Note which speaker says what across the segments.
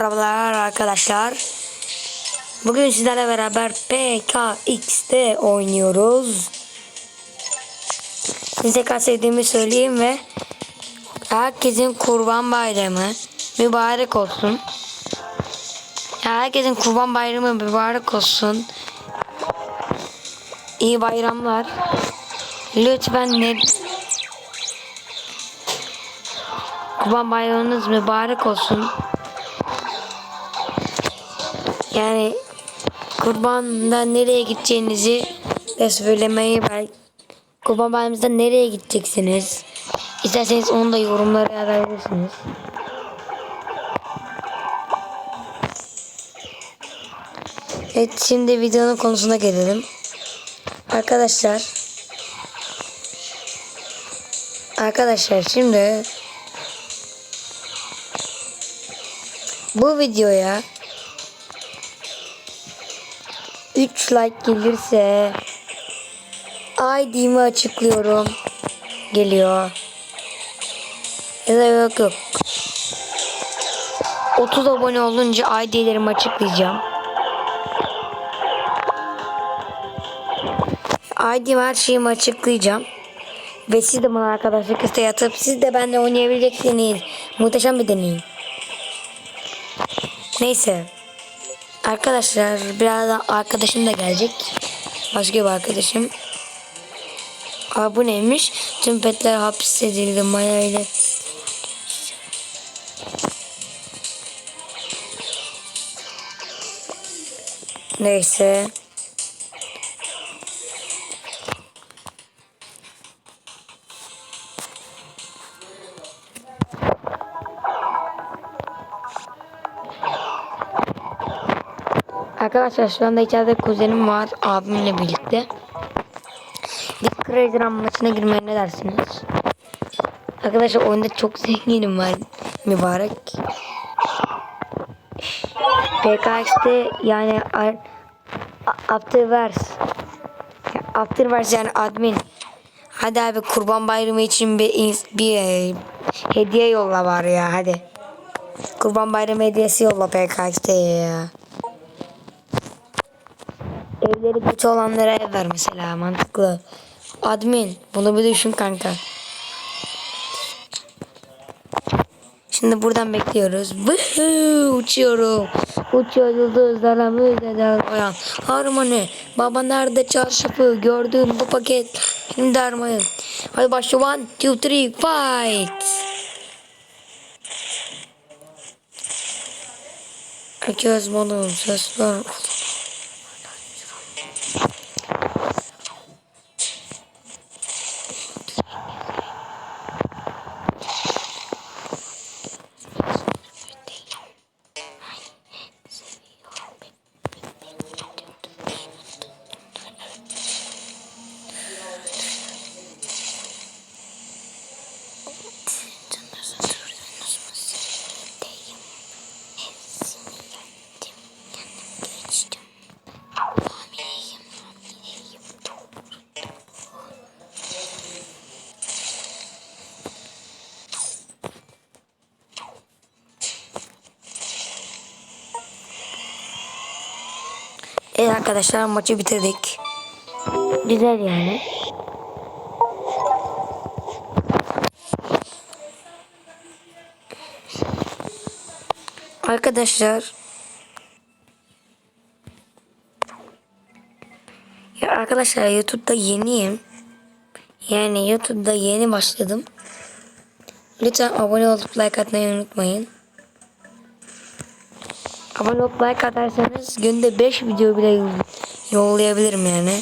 Speaker 1: Merhabalar arkadaşlar. Bugün sizlerle beraber PKX'de oynuyoruz. Size tekrar sevdiğimi söyleyeyim ve herkesin kurban bayramı mübarek olsun. Herkesin kurban bayramı mübarek olsun. İyi bayramlar. Lütfen ne Kurban bayramınız mübarek olsun. Yani kurbanda nereye gideceğinizi de söylemeyi ben kurban bayramınızda nereye gideceksiniz? İsterseniz onu da yorumlara yazabilirsiniz. Evet şimdi videonun konusuna gelelim. Arkadaşlar Arkadaşlar şimdi bu videoya 3 like gelirse ID'mi açıklıyorum. Geliyor. Ya da yok yok. 30 abone olunca ID'lerimi açıklayacağım. ID'm her şeyimi açıklayacağım. Ve siz de bana arkadaşlık isteği atıp siz de benimle oynayabileceksiniz. Muhteşem bir deneyim. Neyse. Arkadaşlar birazdan arkadaşım da gelecek. Başka bir arkadaşım. Aa, bu neymiş? Tüm petler hapsedildi Maya ile. Neyse. Arkadaşlar şu anda içeride kuzenim var abimle birlikte. Bir Crazy maçına girmeye ne dersiniz? Arkadaşlar oyunda çok zenginim var mübarek. PKX'de yani Afterverse Afterverse yani admin Hadi abi kurban bayramı için bir, bir e, hediye yolla var ya hadi. Kurban bayramı hediyesi yolla PKX'de ya. Evleri kötü olanlara ev ver mesela mantıklı. Admin bunu bir düşün kanka. Şimdi buradan bekliyoruz. Vuhuu, uçuyorum. Uçuyor yıldızlara müjdeler koyan. Harmoni. Baba nerede çarşafı? Gördüğüm bu paket. Şimdi harmoni. Hadi başla. One, two, three, fight. Herkes bana sesler. Evet arkadaşlar maçı bitirdik. Güzel yani. Arkadaşlar ya arkadaşlar YouTube'da yeniyim. Yani YouTube'da yeni başladım. Lütfen abone olup like atmayı unutmayın. Abone olup like atarsanız günde 5 video bile yoll- yollayabilirim yani.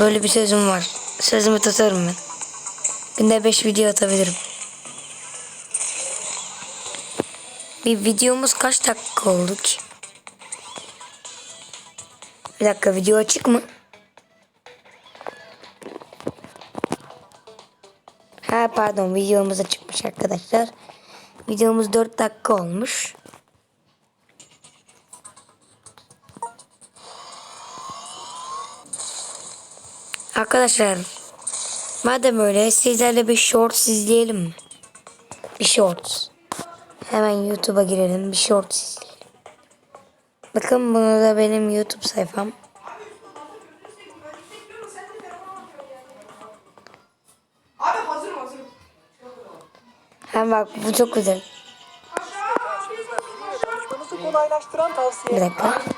Speaker 1: Böyle bir sözüm var. Sözümü tutarım ben. Günde 5 video atabilirim. Bir videomuz kaç dakika oldu ki? Bir dakika video açık mı? Ha pardon videomuz açıkmış arkadaşlar. Videomuz 4 dakika olmuş. Arkadaşlar madem öyle sizlerle bir shorts izleyelim? Bir shorts. Hemen YouTube'a girelim. Bir short izleyelim. Bakın bunu da benim YouTube sayfam. Hem bak bu çok güzel. Bir dakika.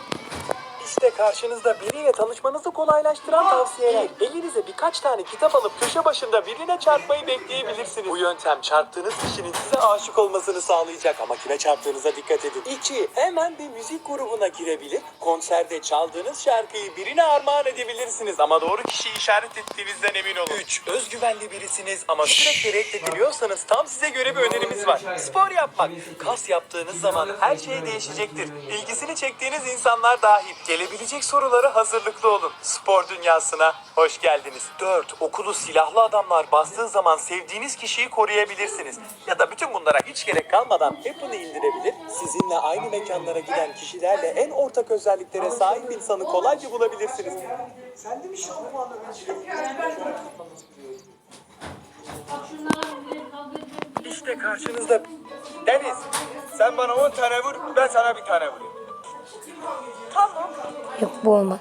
Speaker 2: İşte karşınızda biriyle tanışmanızı kolaylaştıran tavsiyeler. Elinize birkaç tane kitap alıp köşe başında birine çarpmayı bekleyebilirsiniz. Bu yöntem çarptığınız kişinin size aşık olmasını sağlayacak ama kime çarptığınıza dikkat edin. 2. Hemen bir müzik grubuna girebilir, konserde çaldığınız şarkıyı birine armağan edebilirsiniz ama doğru kişiyi işaret ettiğinizden emin olun. 3. Özgüvenli birisiniz ama sürekli reddediliyorsanız tam size göre bir önerimiz var. Spor yapmak. Kas yaptığınız zaman her şey değişecektir. İlgisini çektiğiniz insanlar dahil gelebilecek sorulara hazırlıklı olun. Spor dünyasına hoş geldiniz. 4. Okulu silahlı adamlar bastığı zaman sevdiğiniz kişiyi koruyabilirsiniz. Ya da bütün bunlara hiç gerek kalmadan app'ını indirebilir, sizinle aynı mekanlara giden kişilerle en ortak özelliklere sahip insanı kolayca bulabilirsiniz. Sen de mi şampuanla İşte karşınızda
Speaker 3: Deniz, sen bana 10 tane vur, ben sana bir tane vurayım.
Speaker 1: Yok bu olmaz.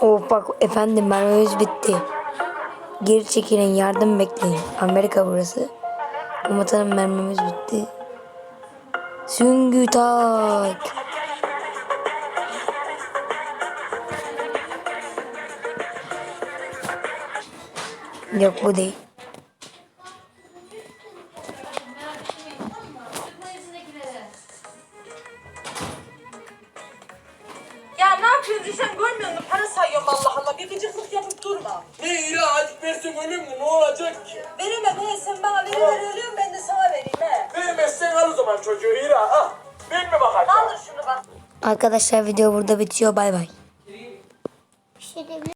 Speaker 1: Oh bak efendim ben öz bitti. Geri çekilin yardım bekleyin. Amerika burası. Komutanım mermimiz bitti. Süngü. Yok bu değil.
Speaker 4: Bir gıcıklık yapıp durma.
Speaker 3: Ne iyi azıcık versin ölüm mü? Ne olacak ki?
Speaker 4: Veremem he sen bana veri ver ölüyorum ben de sana vereyim he.
Speaker 3: Vermezsen al o zaman çocuğu Hira. Al. Ben mi bakacağım?
Speaker 4: Alır şunu bak.
Speaker 1: Arkadaşlar video burada bitiyor. Bay bay.